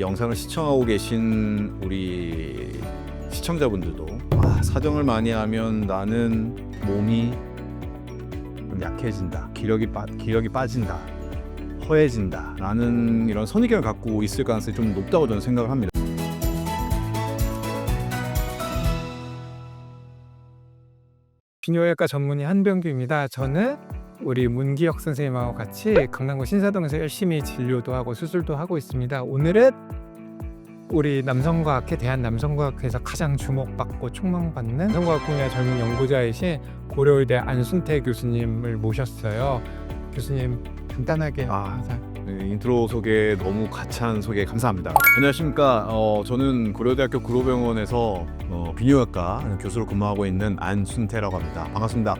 이 영상을 시청하고 계신 우리 시청자분들도 아, 사정을 많이 하면 나는 몸이 좀 약해진다. 기력이 빠 기력이 빠진다. 허해진다. 라는 이런 선의견을 갖고 있을 가능성이 좀 높다고 저는 생각을 합니다. 비뇨기과 전문의 한병규입니다. 저는 우리 문기혁 선생님하고 같이 강남구 신사동에서 열심히 진료도 하고 수술도 하고 있습니다. 오늘은 우리 남성과학회 대한 남성과학회에서 가장 주목받고 촉망받는 남성과학 분야 젊은 연구자이신 고려의대 안순태 교수님을 모셨어요. 교수님 간단하게 아. 네, 인트로 소개 너무 가찬 소개 감사합니다. 안녕하십니까. 어, 저는 고려대학교 구로병원에서 어, 비뇨기과 교수로 근무하고 있는 안순태라고 합니다. 반갑습니다.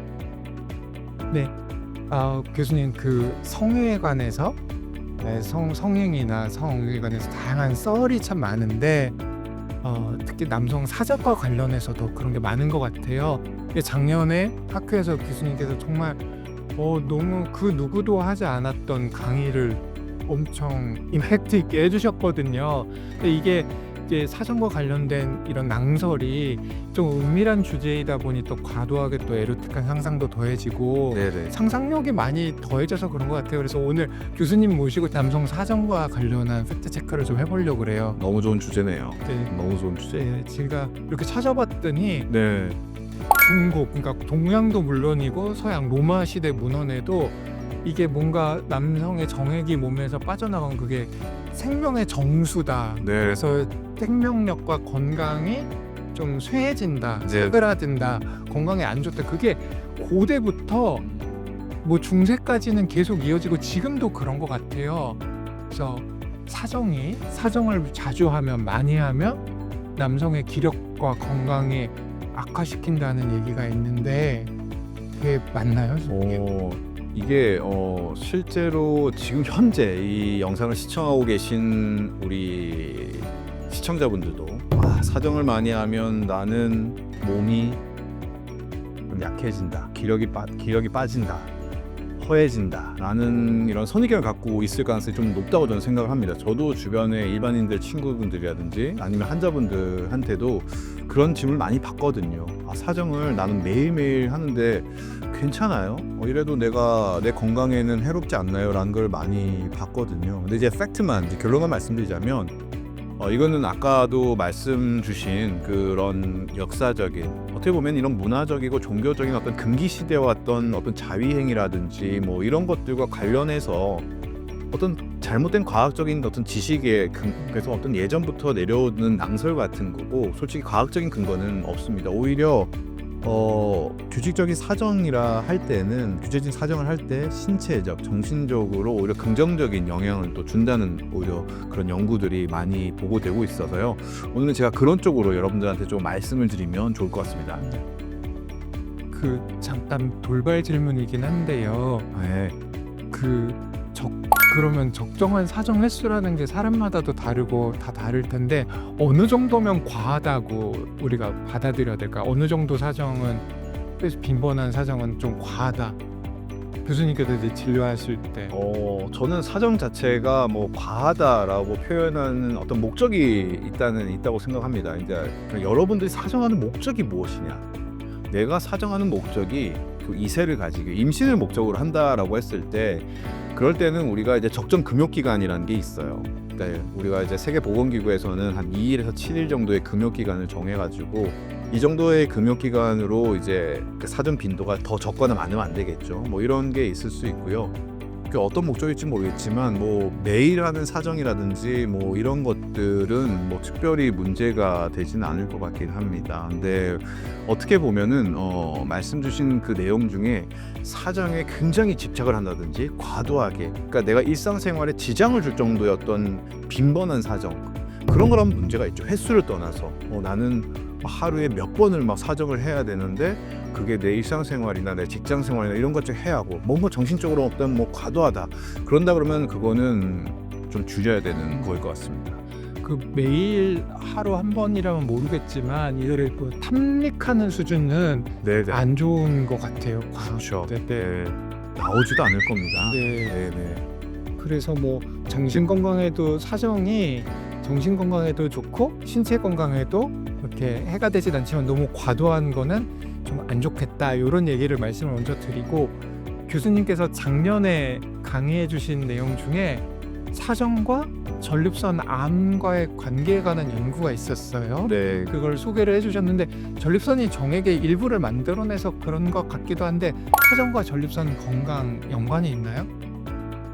아, 교수님 그 성에 관해서 네, 성 성행이나 성에 관해서 다양한 썰이 참 많은데 어, 특히 남성 사적과 관련해서도 그런 게 많은 것 같아요. 작년에 학교에서 교수님께서 정말 어, 너무 그 누구도 하지 않았던 강의를 엄청 임팩트 있게 해주셨거든요. 근데 이게 이제 사정과 관련된 이런 낭설이 좀 은밀한 주제이다 보니 또 과도하게 또 에로틱한 상상도 더해지고 네네. 상상력이 많이 더해져서 그런 것 같아요. 그래서 오늘 교수님 모시고 남성 사정과 관련한 팩트 체크를 좀 해보려고 그래요. 너무 좋은 주제네요. 네, 너무 좋은 주제. 네, 제가 이렇게 찾아봤더니 네. 중국, 그러니까 동양도 물론이고 서양 로마 시대 문헌에도 이게 뭔가 남성의 정액이 몸에서 빠져나간 그게 생명의 정수다. 네. 그래서 생명력과 건강이 좀 쇠해진다, 이제- 사그라든다, 건강에 안 좋다. 그게 고대부터 뭐 중세까지는 계속 이어지고 지금도 그런 것 같아요. 그래서 사정이 사정을 자주 하면 많이 하면 남성의 기력과 건강에 악화시킨다는 얘기가 있는데 그게 맞나요? 어, 이게 어, 실제로 지금 현재 이 영상을 시청하고 계신 우리 시청자분들도 아, 사정을 많이 하면 나는 몸이 좀 약해진다. 기력이 빠 기력이 빠진다. 허해진다. 라는 이런 선의견을 갖고 있을 가능성이 좀 높다고 저는 생각을 합니다. 저도 주변에 일반인들 친구분들이라든지 아니면 환자분들한테도 그런 질문을 많이 받거든요. 아, 사정을 나는 매일매일 하는데 괜찮아요? 어, 이래도 내가 내 건강에는 해롭지 않나요? 라는 걸 많이 봤거든요. 근데 이제 팩트만 이제 결론만 말씀드리자면 어, 이거는 아까도 말씀 주신 그런 역사적인 어떻게 보면 이런 문화적이고 종교적인 어떤 금기 시대에 왔던 어떤 자위행위라든지 뭐 이런 것들과 관련해서 어떤 잘못된 과학적인 어떤 지식에 근, 그래서 어떤 예전부터 내려오는 낭설 같은 거고 솔직히 과학적인 근거는 없습니다. 오히려 어, 규칙적인 사정이라 할 때는 규제적인 사정을 할 때 신체적, 정신적으로 오히려 긍정적인 영향을 또 준다는 오히려 그런 연구들이 많이 보고되고 있어서요. 오늘은 제가 그런 쪽으로 여러분들한테 좀 말씀을 드리면 좋을 것 같습니다. 그 잠깐 돌발 질문이긴 한데요. 네. 그 적, 그러면 적정한 사정 횟수라는 게 사람마다도 다르고 다 다를 텐데 어느 정도면 과하다고 우리가 받아들여야 될까? 어느 정도 사정은 그래서 빈번한 사정은 좀 과하다. 교수님께서 이제 진료하실 때 어, 저는 사정 자체가 뭐 과하다라고 표현하는 어떤 목적이 있다는 있다고 생각합니다. 이제 여러분들이 사정하는 목적이 무엇이냐? 내가 사정하는 목적이 그 이세를 가지고 임신을 목적으로 한다라고 했을 때 그럴 때는 우리가 이제 적정 금욕 기간이라는 게 있어요. 네, 우리가 이제 세계 보건 기구에서는 한 2일에서 7일 정도의 금욕 기간을 정해 가지고 이 정도의 금욕 기간으로 이제 그 사전 빈도가 더 적거나 많으면 안 되겠죠. 뭐 이런 게 있을 수 있고요. 그 어떤 목적일지 모르겠지만 뭐 매일 하는 사정이라든지 뭐 이런 것들은 뭐 특별히 문제가 되지는 않을 것 같긴 합니다. 근데 어떻게 보면은 어 말씀 주신 그 내용 중에 사정에 굉장히 집착을 한다든지 과도하게 그러니까 내가 일상생활에 지장을 줄 정도였던 빈번한 사정 그런 거라면 문제가 있죠. 횟수를 떠나서 어, 나는 하루에 몇 번을 막 사정을 해야 되는데 그게 내 일상생활이나 내 직장생활이나 이런 것들 해야 하고 뭔가 정신적으로 어떤 뭐 과도하다 그런다 그러면 그거는 좀 줄여야 되는 거일 것 같습니다. 그 매일 하루 한 번이라면 모르겠지만 이들을 그 탐닉하는 수준은 네, 네. 안 좋은 것 같아요. 그렇죠. 네, 네. 네. 나오지도 않을 겁니다. 네. 네, 네. 그래서 뭐 정신 건강에도 사정이 정신 건강에도 좋고 신체 건강에도 이렇게 해가 되진 않지만 너무 과도한 거는 좀 안 좋겠다 이런 얘기를 말씀을 먼저 드리고 교수님께서 작년에 강의해 주신 내용 중에 사정과 전립선 암과의 관계에 관한 연구가 있었어요. 네. 그걸 소개를 해주셨는데 전립선이 정액의 일부를 만들어내서 그런 것 같기도 한데 사정과 전립선 건강 연관이 있나요?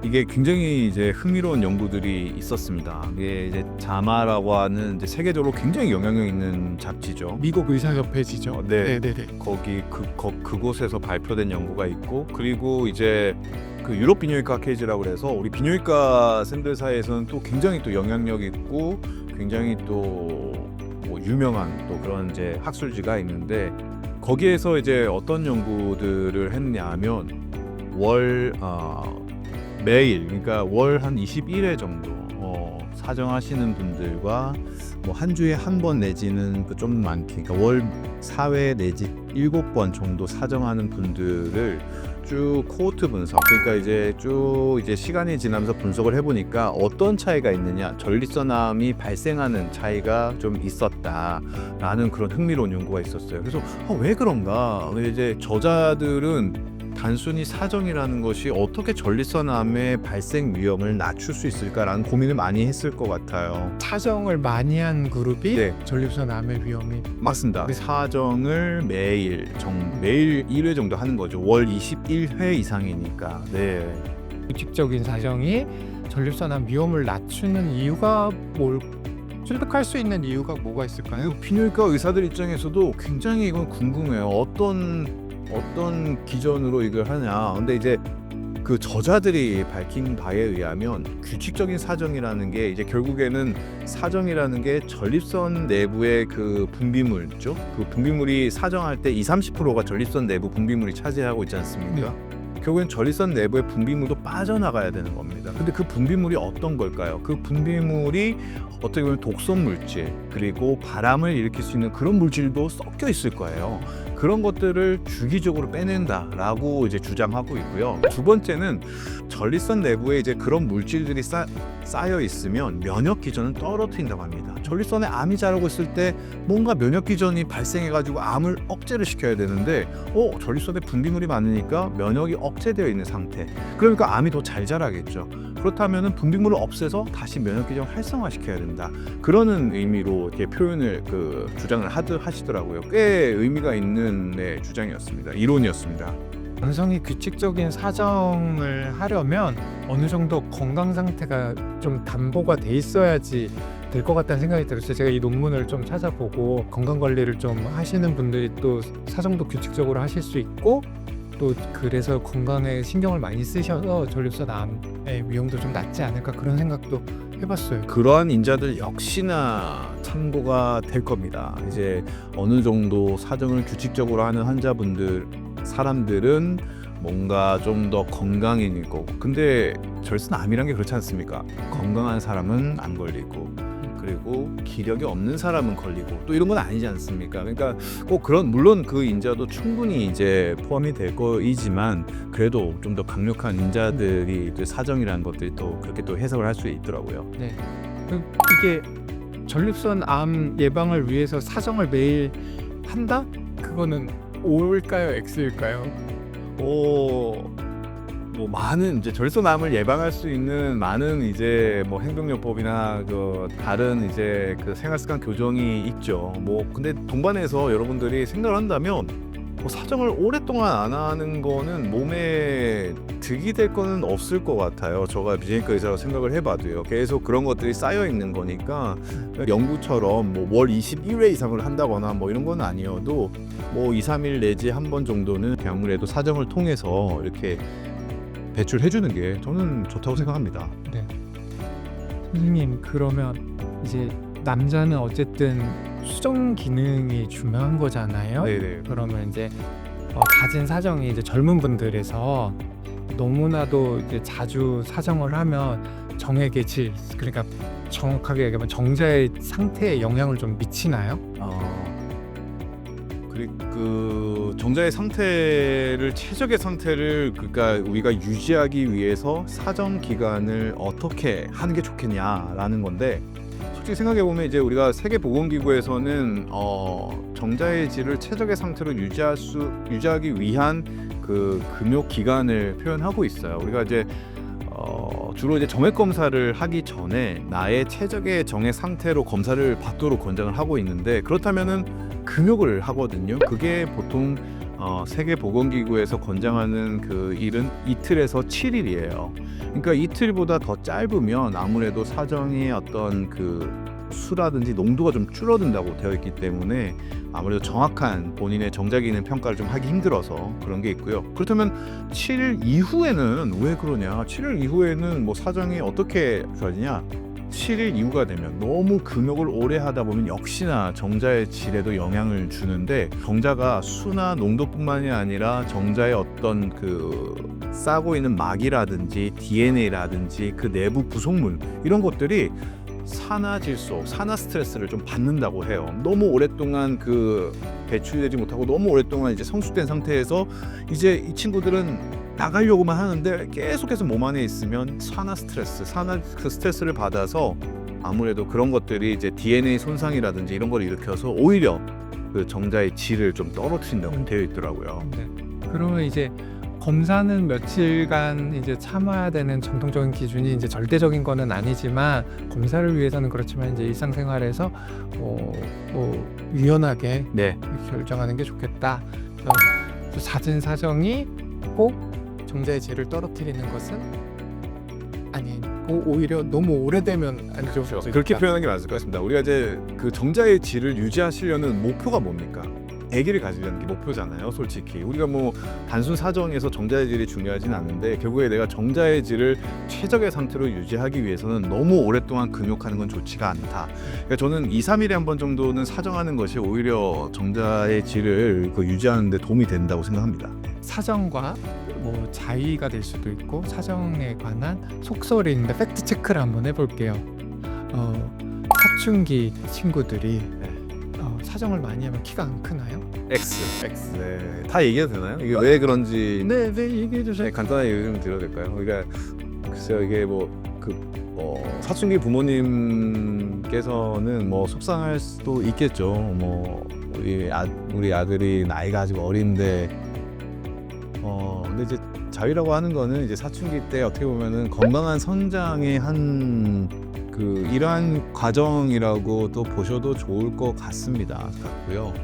이게 굉장히 이제 흥미로운 연구들이 있었습니다. 이게 이제 자마라고 하는 이제 세계적으로 굉장히 영향력 있는 잡지죠. 미국 의사협회지죠. 어, 네. 네네네. 거기 그 거, 그곳에서 발표된 연구가 있고 그리고 이제 그 유럽 비뇨기과 케이지라고 그래서 우리 비뇨기과 쌤들 사이에서는 또 굉장히 또 영향력 있고 굉장히 또뭐 유명한 또 그런 이제 학술지가 있는데 거기에서 이제 어떤 연구들을 했냐면 월 어, 매일 그러니까 월 한 21회 정도 어, 사정하시는 분들과 뭐 한 주에 한 번 내지는 그좀 많게 그러니까 월 4회 내지 7번 정도 사정하는 분들을 쭉 코호트 분석 그러니까 이제 쭉 이제 시간이 지나면서 분석을 해보니까 어떤 차이가 있느냐 전립선암이 발생하는 차이가 좀 있었다라는 그런 흥미로운 연구가 있었어요. 그래서 아, 왜 그런가? 이제 저자들은 단순히 사정이라는 것이 어떻게 전립선 암의 발생 위험을 낮출 수 있을까라는 고민을 많이 했을 것 같아요 사정을 많이 한 그룹이 네. 전립선 암의 위험이 맞습니다. 네. 사정을 매일 정 매일 1회 정도 하는 거죠. 월 21회 이상이니까. 네. 규칙적인 사정이 전립선 암 위험을 낮추는 이유가 뭘 설득할 수 있는 이유가 뭐가 있을까요? 비뇨기과 의사들 입장에서도 굉장히 이건 궁금해요. 어떤 어떤 기준으로 이걸 하냐. 근데 이제 그 저자들이 밝힌 바에 의하면 규칙적인 사정이라는 게 이제 결국에는 사정이라는 게 전립선 내부의 그 분비물죠. 그 분비물이 사정할 때 2, 30%가 전립선 내부 분비물이 차지하고 있지 않습니까? 결국엔 전립선 내부의 분비물도 빠져나가야 되는 겁니다. 근데 그 분비물이 어떤 걸까요? 그 분비물이 어떻게 보면 독성 물질 그리고 바람을 일으킬 수 있는 그런 물질도 섞여 있을 거예요. 그런 것들을 주기적으로 빼낸다라고 이제 주장하고 있고요. 두 번째는 전립선 내부에 이제 그런 물질들이 쌓, 쌓여 있으면 면역 기전을 떨어뜨린다고 합니다. 전립선에 암이 자라고 있을 때 뭔가 면역 기전이 발생해 가지고 암을 억제를 시켜야 되는데 어 전립선에 분비물이 많으니까 면역이 억제되어 있는 상태. 그러니까 암이 더 잘 자라겠죠. 그렇다면은 분비물을 없애서 다시 면역 기전을 활성화시켜야 된다. 그러는 의미로 이렇게 표현을 그 주장을 하드 하시더라고요. 꽤 의미가 있는 네, 주장이었습니다. 이론이었습니다. 남성이 규칙적인 사정을 하려면 어느 정도 건강 상태가 좀 담보가 돼 있어야지 될 것 같다는 생각이 들었어요. 제가 이 논문을 좀 찾아보고 건강 관리를 좀 하시는 분들이 또 사정도 규칙적으로 하실 수 있고 또 그래서 건강에 신경을 많이 쓰셔서 전립선 암의 위험도 좀 낮지 않을까 그런 생각도 해봤어요. 그러한 인자들 역시나 참고가 될 겁니다. 이제 어느 정도 사정을 규칙적으로 하는 환자분들 사람들은 뭔가 좀 더 건강해질 거고 근데 절순암이란 게 그렇지 않습니까? 건강한 사람은 안 걸리고 그리고 기력이 없는 사람은 걸리고 또 이런 건 아니지 않습니까? 그러니까 꼭 그런 물론 그 인자도 충분히 이제 포함이 될 거이지만 그래도 좀 더 강력한 인자들이 또 사정이라는 것들이 또 그렇게 또 해석을 할 수 있더라고요. 그- 이게 전립선 암 예방을 위해서 사정을 매일 한다? 그거는 O일까요, X일까요? 오, 뭐 많은 이제 절소암을 예방할 수 있는 많은 이제 뭐 행동요법이나 그 다른 이제 그 생활습관 교정이 있죠. 뭐 근데 동반해서 여러분들이 생각을 한다면 뭐 사정을 오랫동안 안 하는 거는 몸에 득이 될 거는 없을 것 같아요. 저가 비정형외과 의사로 생각을 해봐도요. 계속 그런 것들이 쌓여 있는 거니까 연구처럼 뭐 월 21회 이상을 한다거나 뭐 이런 건 아니어도 뭐 2, 3일 내지 한 번 정도는 아무래도 사정을 통해서 이렇게 배출해 주는 게 저는 좋다고 생각합니다. 선생님 그러면 이제 남자는 어쨌든 수정 기능이 중요한 거잖아요. 네네. 그러면 이제 어, 가진 사정이 이제 젊은 분들에서 너무나도 이제 자주 사정을 하면 정액의 질 그러니까 정확하게 얘기하면 정자의 상태에 영향을 좀 미치나요? 어, 그리 그 정자의 상태를 최적의 상태를 그러니까 우리가 유지하기 위해서 사정 기간을 어떻게 하는 게 좋겠냐라는 건데 솔직히 생각해 보면 이제 우리가 세계 보건기구에서는 어, 정자의 질을 최적의 상태로 유지할 수 유지하기 위한 그 금욕 기간을 표현하고 있어요. 우리가 이제 어, 주로 이제 정액 검사를 하기 전에 나의 최적의 정액 상태로 검사를 받도록 권장을 하고 있는데 그렇다면은 금욕을 하거든요. 그게 보통 어, 세계 보건기구에서 권장하는 그 일은 이틀에서 7일이에요. 그러니까 이틀보다 더 짧으면 아무래도 사정의 어떤 그 수라든지 농도가 좀 줄어든다고 되어 있기 때문에 아무래도 정확한 본인의 정자 기능 평가를 좀 하기 힘들어서 그런 게 있고요. 그렇다면 7일 이후에는 왜 그러냐? 7일 이후에는 뭐 사정이 어떻게 좋아지냐? 7일 이후가 되면 너무 금욕을 오래 하다 보면 역시나 정자의 질에도 영향을 주는데 정자가 수나 농도뿐만이 아니라 정자의 어떤 그 싸고 있는 막이라든지 DNA라든지 그 내부 구성물 이런 것들이 산화 질소, 산화 스트레스를 좀 받는다고 해요. 너무 오랫동안 그 배출되지 못하고 너무 오랫동안 이제 성숙된 상태에서 이제 이 친구들은 나가려고만 하는데 계속해서 몸 안에 있으면 산화 스트레스, 산화 그 스트레스를 받아서 아무래도 그런 것들이 이제 DNA 손상이라든지 이런 걸 일으켜서 오히려 그 정자의 질을 좀 떨어뜨린다고 되어 있더라고요. 네. 그러면 이제 검사는 며칠간 이제 참아야 되는 정통적인 기준이 이제 절대적인 거는 아니지만 검사를 위해서는 그렇지만 이제 일상생활에서 뭐, 뭐 유연하게 네, 결정하는 게 좋겠다. 잦은 사정이 꼭 정자의 질을 떨어뜨리는 것은 아니고 오히려 너무 오래되면 안 좋을 수 있다. 그렇게 표현하는 게 맞을 것 같습니다. 우리가 이제 그 정자의 질을 유지하시려는 목표가 뭡니까? 아기를 가지려는 게 목표잖아요, 솔직히. 우리가 뭐 단순 사정에서 정자의 질이 중요하진 않는데 결국에 내가 정자의 질을 최적의 상태로 유지하기 위해서는 너무 오랫동안 근육하는 건 좋지가 않다. 그러니까 저는 2, 3일에 한 번 정도는 사정하는 것이 오히려 정자의 질을 그 유지하는 데 도움이 된다고 생각합니다. 사정과 뭐 자의가 될 수도 있고 사정에 관한 속설이 있는데 팩트 체크를 한번 해볼게요. 어, 사춘기 친구들이 네. 어, 사정을 많이 하면 키가 안 크나요? X. X. 네. 다 얘기해도 되나요? 이게 왜 그런지 네, 네 얘기해 주세요. 네, 간단하게 얘기 좀 드려도 될까요? 그러니까 글쎄요 이게 뭐그 어, 사춘기 부모님께서는 뭐 속상할 수도 있겠죠. 뭐 우리 아, 우리 아들이 나이가 아직 어린데 어 근데 이제 자위라고 하는 거는 이제 사춘기 때 어떻게 보면은 건강한 성장의 한 그 이러한 과정이라고 또 보셔도 좋을 것 같습니다. 같고요.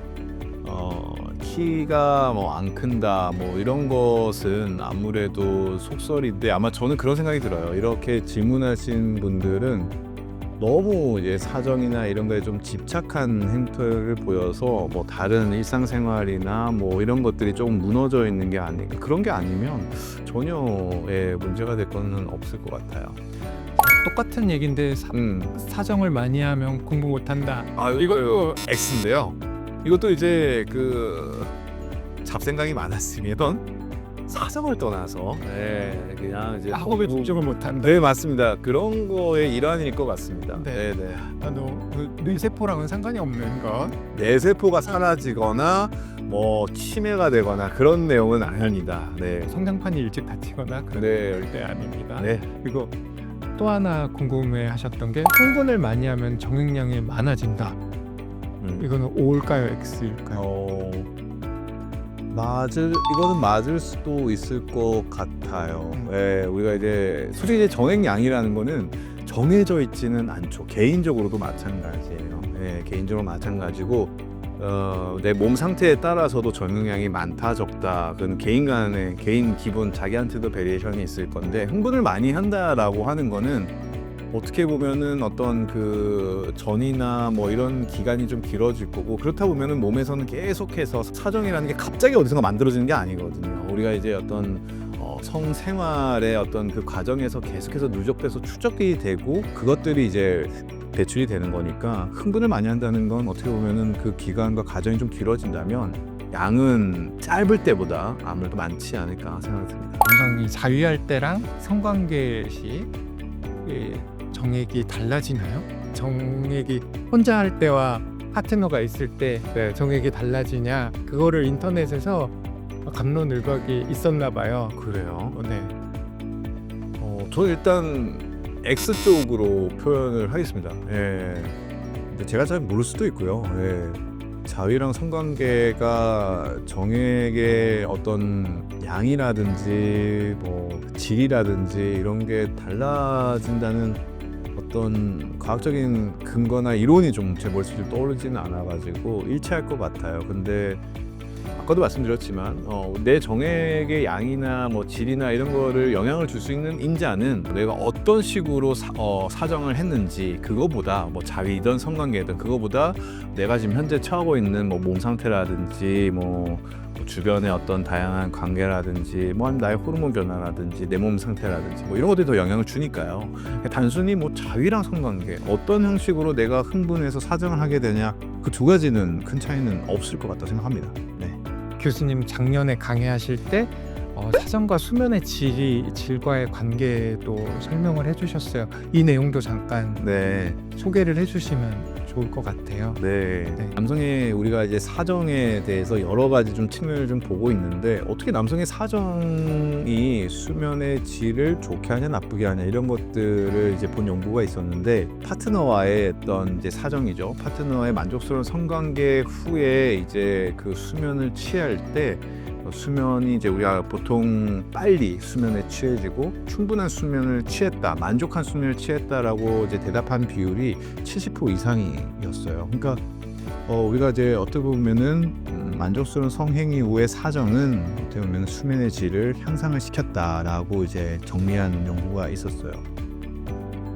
어, 키가 뭐 안 큰다 뭐 이런 것은 아무래도 속설인데 아마 저는 그런 생각이 들어요. 이렇게 질문하신 분들은 너무 이제 사정이나 이런 거에 좀 집착한 행태를 보여서 뭐 다른 일상생활이나 뭐 이런 것들이 조금 무너져 있는 게 아닌가 그런 게 아니면 전혀의 문제가 될 거는 없을 것 같아요. 똑같은 얘기인데 사, 음. 사정을 많이 하면 공부 못한다. 아 이거 X인데요. 이것도 이제 그 잡생각이 많았으면 사정을 떠나서 네, 그냥 이제 학업에 뭐- 집중을 못한다. 네 맞습니다. 그런 거의 일환일 것 같습니다. 네. 네, 네. 아, 너, 그 뇌세포랑은 상관이 없는 것. 내 세포가 사라지거나 뭐 치매가 되거나 그런 내용은 아닙니다. 네. 성장판이 일찍 다치거나 그런 네. 절대 아닙니다. 네. 그리고 또 하나 궁금해하셨던 게 흥분을 많이 하면 정액량이 많아진다. 음. 이거는 O일까요, X일까요? 어 맞을 이거는 맞을 수도 있을 것 같아요. 음. 네, 우리가 이제 이제 정액량이라는 거는 정해져 있지는 않죠. 개인적으로도 마찬가지예요. 네, 개인적으로 마찬가지고 어, 내 몸 상태에 따라서도 정액량이 많다 적다 그건 개인 간의 개인 기분 자기한테도 베리에이션이 있을 건데 흥분을 많이 한다라고 하는 거는 어떻게 보면은 어떤 그 전이나 뭐 이런 기간이 좀 길어질 거고 그렇다 보면은 몸에서는 계속해서 사정이라는 게 갑자기 어디선가 만들어지는 게 아니거든요. 우리가 이제 어떤 어, 성생활의 어떤 그 과정에서 계속해서 누적돼서 추적이 되고 그것들이 이제 배출이 되는 거니까 흥분을 많이 한다는 건 어떻게 보면은 그 기간과 과정이 좀 길어진다면 양은 짧을 때보다 아무래도 많지 않을까 생각이 듭니다. 남성이 자위할 때랑 성관계 시이 정액이 달라지나요? 정액이 혼자 할 때와 파트너가 있을 때 네, 정액이 달라지냐? 그거를 인터넷에서 감론을박이 있었나 봐요. 그래요. 어, 네. 어, 저는 일단 X 쪽으로 표현을 하겠습니다. 예. 근데 제가 잘 모를 수도 있고요. 예. 자위랑 성관계가 정액의 어떤 양이라든지 뭐 질이라든지 이런 게 달라진다는 어떤 과학적인 근거나 이론이 좀 제 머릿속에 떠오르지는 않아가지고 일치할 것 같아요. 근데 아까도 말씀드렸지만 어, 내 정액의 양이나 뭐 질이나 이런 거를 영향을 줄 수 있는 인자는 내가 어떤 식으로 사, 어, 사정을 했는지 그거보다 뭐 자위든 성관계든 그거보다 내가 지금 현재 처하고 있는 뭐 몸 상태라든지 뭐, 뭐 주변의 어떤 다양한 관계라든지 뭐 나의 호르몬 변화라든지 내 몸 상태라든지 뭐 이런 것들이 더 영향을 주니까요. 단순히 뭐 자위랑 성관계 어떤 형식으로 내가 흥분해서 사정을 하게 되냐 그 두 가지는 큰 차이는 없을 것 같다 생각합니다. 네. 교수님 작년에 강의하실 때 어, 사정과 수면의 질이 질과의 관계도 설명을 해주셨어요. 이 내용도 잠깐 네. 소개를 해주시면 좋을 것 같아요. 네. 네. 남성의 우리가 이제 사정에 대해서 여러 가지 좀 측면을 좀 보고 있는데 어떻게 남성의 사정이 수면의 질을 좋게 하냐 나쁘게 하냐 이런 것들을 이제 본 연구가 있었는데 파트너와의 어떤 이제 사정이죠. 파트너와의 만족스러운 성관계 후에 이제 그 수면을 취할 때 어, 수면이 이제 우리가 보통 빨리 수면에 취해지고 충분한 수면을 취했다, 만족한 수면을 취했다라고 이제 대답한 비율이 70% 이상이었어요. 그러니까 어, 우리가 이제 어떻게 보면은 음, 만족스러운 성행위 후의 사정은 어떻게 보면 수면의 질을 향상을 시켰다라고 이제 정리한 연구가 있었어요.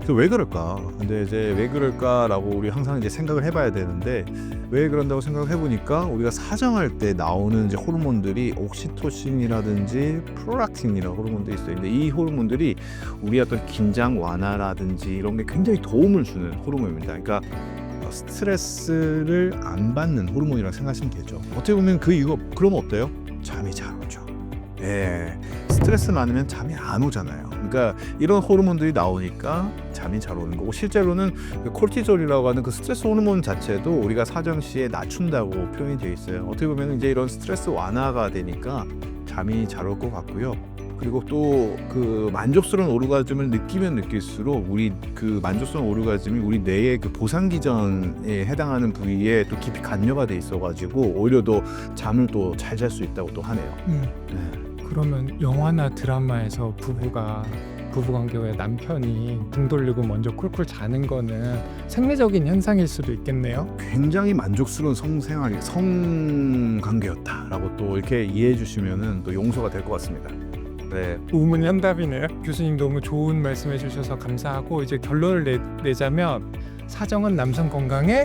그래서 왜 그럴까? 근데 이제 왜 그럴까라고 우리 항상 이제 생각을 해봐야 되는데 왜 그런다고 생각을 해보니까 우리가 사정할 때 나오는 이제 호르몬들이 옥시토신이라든지 프로락틴이라는 호르몬들이 있어요. 근데 이 호르몬들이 우리 어떤 긴장 완화라든지 이런 게 굉장히 도움을 주는 호르몬입니다. 그러니까 어, 스트레스를 안 받는 호르몬이라고 생각하시면 되죠. 어떻게 보면 그 이유가 그럼 어때요? 잠이 잘 오죠. 예, 스트레스 많으면 잠이 안 오잖아요. 그러니까 이런 호르몬들이 나오니까 잠이 잘 오는 거고 실제로는 그 콜티졸이라고 하는 그 스트레스 호르몬 자체도 우리가 사정 시에 낮춘다고 표현이 되어 있어요. 어떻게 보면 이제 이런 스트레스 완화가 되니까 잠이 잘 올 것 같고요. 그리고 또 그 만족스러운 오르가즘을 느끼면 느낄수록 우리 그 만족스러운 오르가즘이 우리 뇌의 그 보상 기전에 해당하는 부위에 또 깊이 간여가 돼 있어가지고 오히려 더 잠을 또 잘 잘 수 있다고 또 하네요. 음, 네. 그러면 영화나 드라마에서 부부가 부부관계 후에 남편이 등 돌리고 먼저 쿨쿨 자는 거는 생리적인 현상일 수도 있겠네요. 굉장히 만족스러운 성생활이 성관계였다라고 또 이렇게 이해해 주시면은 또 용서가 될 것 같습니다. 네, 우문현답이네요. 교수님 너무 좋은 말씀해 주셔서 감사하고 이제 결론을 내, 내자면 사정은 남성 건강에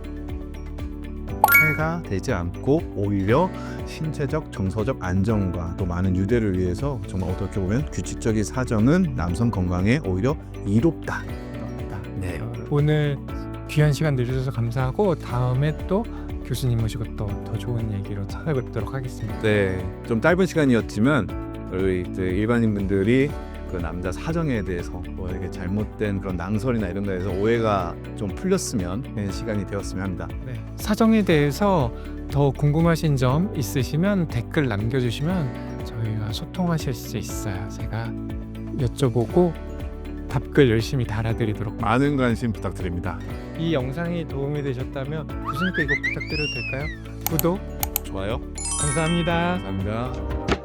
해가 되지 않고 오히려 신체적 정서적 안정과 또 많은 유대를 위해서 정말 어떻게 보면 규칙적인 사정은 남성 건강에 오히려 이롭다. 없다. 네. 오늘 귀한 시간 내주셔서 감사하고 다음에 또 교수님 모시고 또 더 좋은 얘기로 찾아뵙도록 하겠습니다. 네, 좀 짧은 시간이었지만 우리 이제 일반인 분들이 그 남자 사정에 대해서 뭐 이렇게 잘못된 그런 낭설이나 이런 거에 대해서 오해가 좀 풀렸으면 하는 시간이 되었으면 합니다. 네. 사정에 대해서 더 궁금하신 점 있으시면 댓글 남겨주시면 저희가 소통하실 수 있어요. 제가 여쭤보고 답글 열심히 달아드리도록 많은 관심 부탁드립니다. 이 영상이 도움이 되셨다면 교수님께 이거 부탁드려도 될까요? 구독 좋아요. 감사합니다. 감사합니다.